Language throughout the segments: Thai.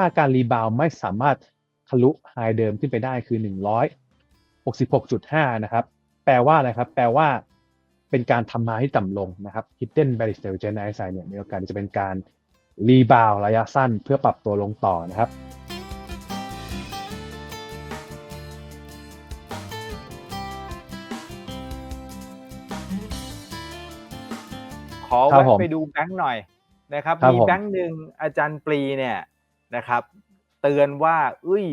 ถ้าการรีบาวไม่สามารถทะลุไฮเดิมขึ้นไปได้คือ 166.5 นะครับ แปลว่าอะไรครับ แปลว่าเป็นการทำมาที่ต่ำลงนะครับ Hidden Bearish Divergence RSI เนี่ยมีโอกาสจะเป็นการรีบาวระยะสั้นเพื่อปรับตัวลงต่อนะครับขอครับแวะผมไปดูแบงค์หน่อยนะครับครับมีผมแบงค์หนึ่งอาจารย์ปรีเนี่ย นะครับ เตือนว่าอุ้ย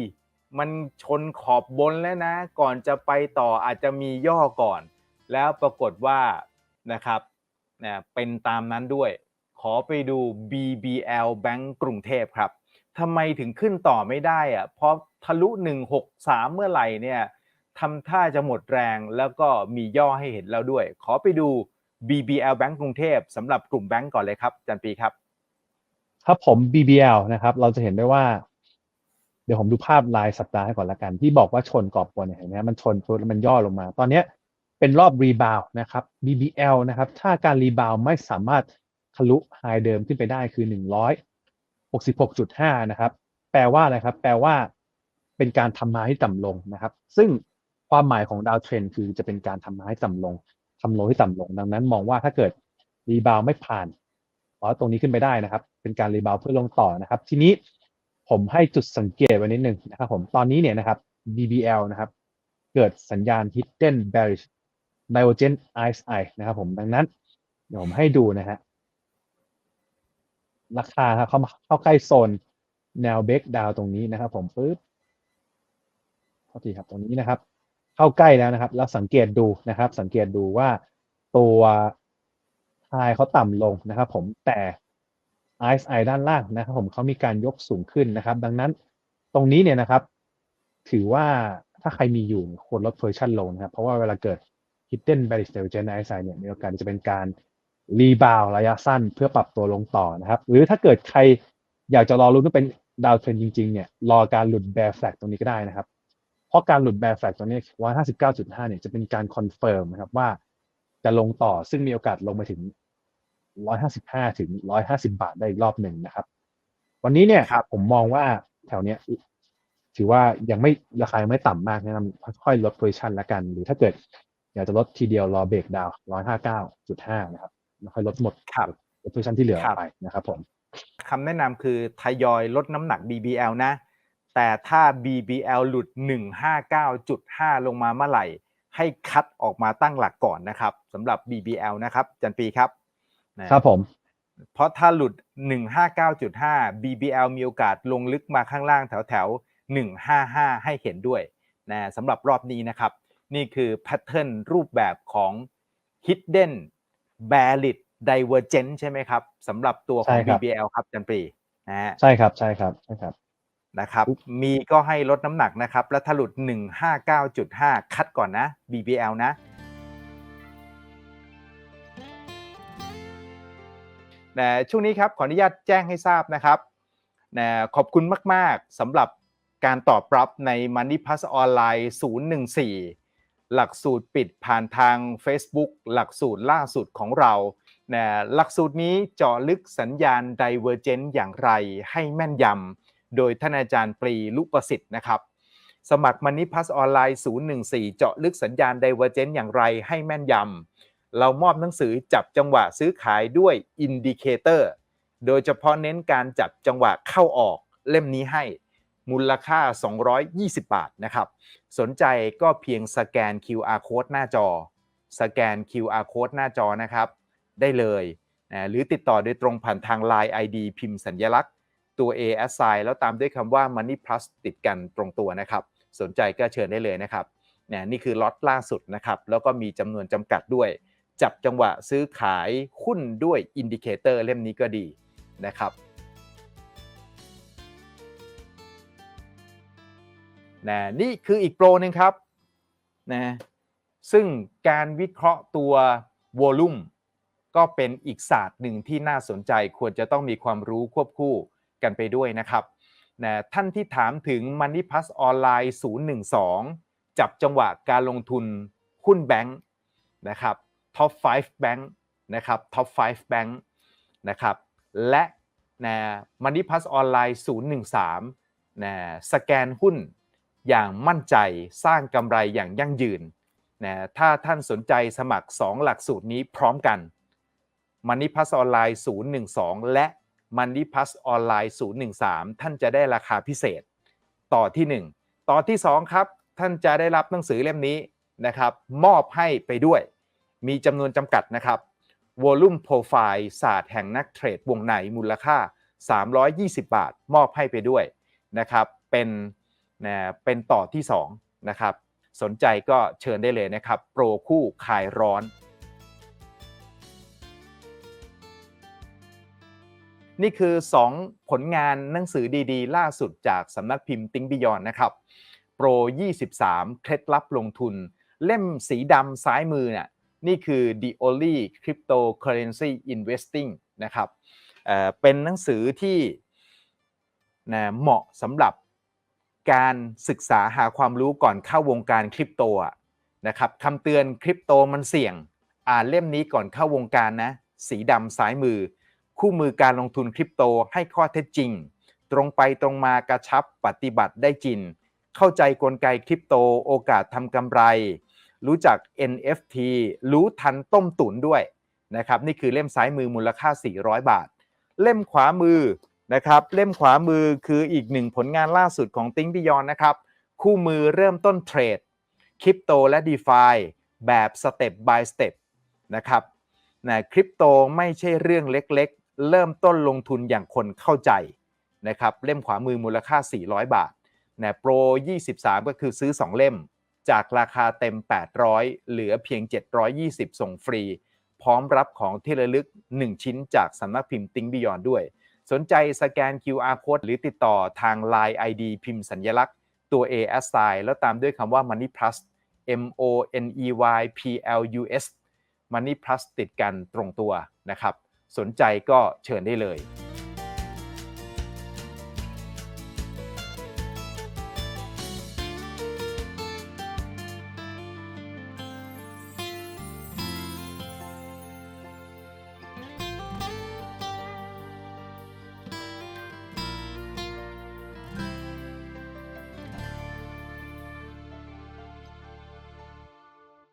มันชนขอบบนแล้วนะ ก่อนจะไปต่ออาจจะมีย่อก่อน แล้วปรากฏว่านะครับเนี่ยเป็นตามนั้นด้วย ขอไปดู BBL แบงก์กรุงเทพครับทำไมถึงขึ้นต่อไม่ได้อะเพราะทะลุ 163 เมื่อไหร่เนี่ยทำท่าจะหมดแรงแล้วก็มีย่อให้เห็นแล้วด้วย ขอไปดู BBL แบงก์กรุงเทพสำหรับกลุ่มแบงก์ก่อนเลยครับจันปีครับ ครับผม BBL นะครับ เราจะเห็นได้ว่า เดี๋ยวผมดูภาพรายสัปดาห์ให้ก่อนละกัน ที่บอกว่าชนกรอบบนเนี่ยเห็นไหมมันชนแล้วมันย่อลงมา ตอนเนี้ยเป็นรอบรีบาวนะครับ BBL นะครับ ถ้าการรีบาวไม่สามารถทะลุไฮเดิมขึ้นไปได้คือ 166.5 นะครับ แปลว่าอะไรครับ แปลว่าเป็นการทำมาให้ต่ำลงนะครับ ซึ่งความหมายของดาวเทรนคือจะเป็นการทำมาให้ต่ำลงทำโลให้ต่ำลง ดังนั้นมองว่าถ้าเกิดรีบาวไม่ผ่าน อ๋อตรงนี้ขึ้นไปได้นะครับ เป็นการรีบาวเพื่อลงต่อนะครับ ทีนี้ผมให้จุดสังเกตไว้นิดหนึ่งนะครับผมตอนนี้เนี่ยนะครับ BBL นะครับ เกิดสัญญาณ hidden bearish divergent RSI นะครับผมดังนั้น เดี๋ยวผมให้ดูนะฮะราคาครับเข้าเข้าใกล้โซนแนวเบรกดาวตรงนี้นะครับ ผมปึ๊บเท่าทีครับตรงนี้นะครับ เข้าใกล้แล้วนะครับ แล้วสังเกตดูนะครับ สังเกตดูว่าตัว ไฮเขาต่ำลงนะครับผมแต่ RSI ด้านล่างนะครับผมเขามีการยกสูงขึ้นนะครับ ดังนั้นตรงนี้เนี่ยนะครับ ถือว่าถ้าใครมีอยู่ควรลด position ลงนะครับ เพราะว่าเวลาเกิด hidden bearish divergence RSI เนี่ยมีโอกาสจะเป็นการรีบาวระยะสั้นเพื่อปรับตัวลงต่อนะครับ หรือถ้าเกิดใครอยากจะรอรุ้นว่าเป็นดาวเทรนจริงๆเนี่ยรอการหลุด bear flag ตรงนี้ก็ได้นะครับ เพราะการหลุด bear flag ตรงนี้159.5เนี่ยจะเป็นการคอนเฟิร์มนะครับว่าจะลงต่อซึ่งมีโอกาสลงไปถึง 155 ถึง 150 บาทได้อีกรอบหนึ่งนะครับ วันนี้เนี่ยครับผมมองว่าแถวเนี้ยถือว่ายังไม่ราคายังไม่ต่ำมากแนะนำค่อยๆลด position ละกัน หรือถ้าเกิดอยากจะลดทีเดียวรอเบรกดาวน์159.5นะครับแล้วค่อยลดหมดครับลด position ที่เหลือครับไปนะครับผมคำแนะนำคือทยอยลดน้ำหนัก BBL นะ แต่ถ้า BBL หลุด 159.5 ลงมาเมื่อไหร่ ให้คัดออกมาตั้งหลักก่อนนะครับสำหรับ BBL นะครับจันปีครับ นะครับผม เพราะถ้าหลุด 159.5 BBL มีโอกาสลงลึกมาข้างล่างแถวแถวๆ155 ให้เห็นด้วยนะสำหรับรอบนี้นะครับ นี่คือแพทเทิร์นรูปแบบของ Hidden Bearish Divergence ใช่ไหมครับสำหรับตัวของใช่ครับ BBL ครับจันปรีนะฮะใช่ครับใช่ครับใช่ครับนะครับ มีก็ให้ลดน้ำหนักนะครับ แล้วถ้าหลุด 159.5 คัดก่อนนะ BBL นะ นะช่วงนี้ครับขออนุญาตแจ้งให้ทราบนะครับนะขอบคุณมาก ๆสำหรับการตอบรับใน Money Plus ออนไลน์014 หลักสูตรปิดผ่านทาง Facebook หลักสูตรล่าสุดของเรานะหลักสูตรนี้เจาะลึกสัญญาณ Divergent อย่างไรให้แม่นยำ โดยท่านอาจารย์ปรีลุประสิทธิ์นะครับ สมัคร Money Plus ออนไลน์014 เจาะลึกสัญญาณ Divergent อย่างไรให้แม่นยำ เรามอบหนังสือจับจังหวะซื้อขายด้วย Indicator โดยเฉพาะเน้นการจับจังหวะเข้าออกเล่มนี้ให้มูลค่า 220 บาทนะครับ สนใจก็เพียงสแกน QR code หน้าจอ สแกน QR code หน้าจอนะครับ ได้เลยนะหรือติดต่อโดยตรงผ่านทาง Line ID พิมพ์สัญลักษณ์ ตัว A s i แล้วตามด้วยคำว่า Money Plus ติดกันตรงตัวนะครับ สนใจก็เชิญได้เลยนะครับนี่คือล็อตล่าสุดนะครับ แล้วก็มีจำนวนจำกัดด้วย จับจังหวะซื้อขายหุ้นด้วยอินดิเคเตอร์เล่มนี้ก็ดีนะครับนะนี่คืออีกโปรหนึ่งครับนะซึ่งการวิเคราะห์ตัววอลุ่มก็เป็นอีกศาสตร์หนึ่งที่น่าสนใจควรจะต้องมีความรู้ควบคู่กันไปด้วยนะครับนะท่านที่ถามถึง Money Plus ออนไลน์012 จับจังหวะการลงทุนหุ้นแบงค์นะครับ Top 5 Bank นะครับ Top 5 Bank นะครับ และนะมันนี่พัสออนไลน์013นะสแกนหุ้นอย่างมั่นใจสร้างกำไรอย่างยั่งยืนนะถ้าท่านสนใจสมัคร 2 หลักสูตรนี้พร้อมกันมันนี่พัสออนไลน์012 และมันนี่พัสออนไลน์013 ท่านจะได้ราคาพิเศษ ต่อที่ 1 ต่อที่ 2 ครับ ท่านจะได้รับหนังสือเล่มนี้นะครับ มอบให้ไปด้วย มีจำนวนจำกัดนะครับ Volume Profile ศาสตร์แห่งนักเทรดวงในมูลค่า 320 บาท มอบให้ไปด้วยนะครับ เป็นนะเป็นต่อที่2นะครับ สนใจก็เชิญได้เลยนะครับ โปรคู่คายร้อน นี่คือ 2 ผลงานหนังสือดีๆ ล่าสุดจากสำนักพิมพ์ติ้งบิยอนนะครับ โปร 23 เคล็ดลับลงทุน เล่มสีดำซ้ายมือเนี่ย นี่คือ The Only Cryptocurrency Investing นะครับเเป็นหนังสือที่นะเหมาะสำหรับการศึกษาหาความรู้ก่อนเข้าวงการคริปโตนะครับคำเตือนคริปโตมันเสี่ยง อ่านเล่มนี้ก่อนเข้าวงการนะ สีดำซ้ายมือ คู่มือการลงทุนคริปโตให้ข้อเท็จจริง ตรงไปตรงมากระชับปฏิบัติได้จริง เข้าใจกลไกคริปโตโอกาสทำกำไร รู้จัก NFT รู้ทันต้มตุ๋นด้วยนะครับนี่คือเล่มซ้ายมือมูลค่า 400 บาท เล่มขวามือนะครับเล่มขวามือคืออีกหนึ่งผลงานล่าสุดของ Think Beyond นะครับคู่มือเริ่มต้นเทรดคริปโตและ d e f i แบบ Step by Step นะครับนะคริปโตไม่ใช่เรื่องเล็กๆ เริ่มต้นลงทุนอย่างคนเข้าใจนะครับเล่มขวามือมูลค่า 400 บาทนะโปร 23 ก็คือซื้อ 2 เล่ม จากราคาเต็ม 800 เหลือเพียง 720 ส่งฟรี พร้อมรับของที่ระลึก 1 ชิ้นจากสำนักพิมพ์ Think Beyond ด้วย สนใจสแกน QR code หรือติดต่อทาง Line ID พิมพ์สัญลักษณ์ตัว A S I แล้วตามด้วยคำว่า Money Plus M O N E Y P L U S Money Plus ติดกันตรงตัวนะครับ สนใจก็เชิญได้เลย